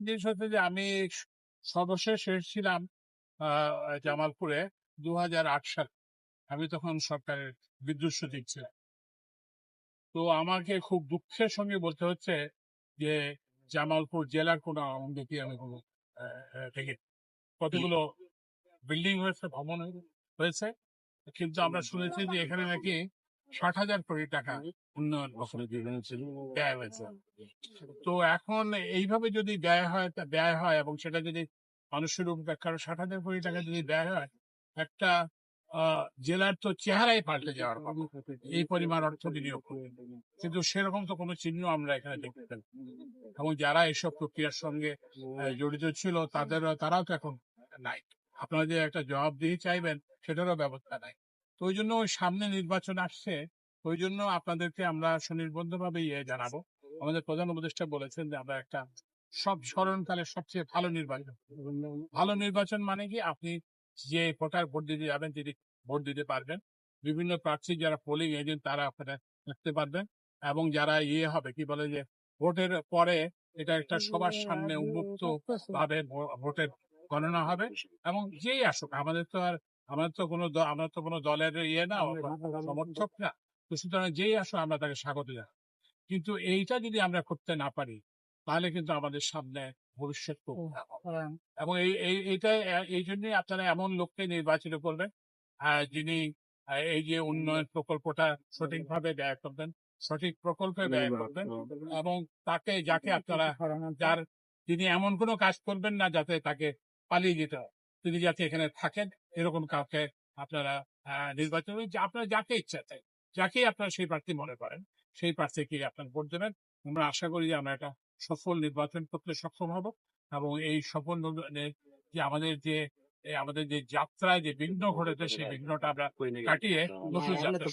জিনিস হচ্ছে যে আমি সর্বশেষ এসেছিলাম জামালপুরে দু সালে। আমি তখন সরকারের বিদ্যুৎ সচিব ছিলাম। তো আমাকে খুব দুঃখের সঙ্গে বলতে হচ্ছে যে জামালপুর জেলার কোনো আওয়ামী আমি কোনো দেখি কতগুলো বিল্ডিং হয়েছে ভবন হয়েছে। কিন্তু আমরা শুনেছি যে এখানে নাকি ষাট হাজার কোটি টাকা উন্নয়ন ব্যয় হয়েছে। তো এখন এইভাবে যদি ব্যয় হয় তা ব্যয় হয় এবং সেটা যদি মানুষের উপকার কারণ ষাট হাজার কোটি টাকা যদি ব্যয় হয় একটা জেলার তো চেহারাই পাল্টে যাওয়ার এই পরিমাণ অর্থ বিনিয়োগ। কিন্তু সেরকম তো কোনো চিহ্ন আমরা এখানে দেখতে পাই। এবং যারা এসব প্রক্রিয়ার সঙ্গে জড়িত ছিল তাদের তারাও তো এখন নাই। আপনারা যে একটা জবাবদিহি চাইবেন সেটারও ব্যবস্থা নাই। তো ওই জন্য ওই সামনে নির্বাচন আসছে, ওই জন্য আপনাদেরকে আমরা সুনির্বন্ধভাবে ইয়ে জানাব। আমাদের প্রধান উপদেষ্টা বলেছেন যে, আমরা একটা সব স্মরণকালে সবচেয়ে ভালো নির্বাচন। ভালো নির্বাচন মানে কি? আপনি যে ভোটার ভোট দিতে যাবেন, তিনি ভোট দিতে পারবেন। বিভিন্ন প্রার্থী যারা পোলিং এজেন্ট তারা আপনারা থাকতে পারবেন। এবং যারা ইয়ে হবে, কি বলে যে, ভোটের পরে এটা একটা সবার সামনে উন্মুক্ত ভাবে ভোটের গণনা হবে। এবং যেই আসুক, আমাদের তো আর আমাদের তো কোনো আমরা তো কোনো দলের ইয়ে না সমর্থক না। তো সুতরাং যেই আসো আমরা তাকে স্বাগত জানাই। কিন্তু এইটা যদি আমরা করতে না পারি তাহলে কিন্তু আমাদের সামনে ভবিষ্যৎ হবে। এবং এই এই- এইটাই এই জন্যই আপনারা এমন লোককে নির্বাচিত করবেন যিনি আহ, এই যে উন্নয়ন প্রকল্পটা সঠিকভাবে ব্যয় করবেন সঠিক প্রকল্পে ব্যয় করবেন এবং তাকে যাকে আপনারা যার তিনি এমন কোনো কাজ করবেন না যাতে তাকে পালিয়ে যেতে হয়। তিনি যাতে এখানে থাকেন এরকম কাউকে আপনারা নির্বাচন আপনারা যাকে ইচ্ছা তাই যাকেই আপনারা সেই প্রার্থী মনে করেন সেই প্রার্থীকে আপনারা ভোট দেবেন আমরা আশা করি যে আমরা একটা সফল নির্বাচন করতে সক্ষম হব এবং এই সফল যে আমাদের যে আমাদের যে যাত্রায় যে বিঘ্ন ঘটেছে সেই বিঘ্নটা আমরা কাটিয়ে নতুন যাত্রা।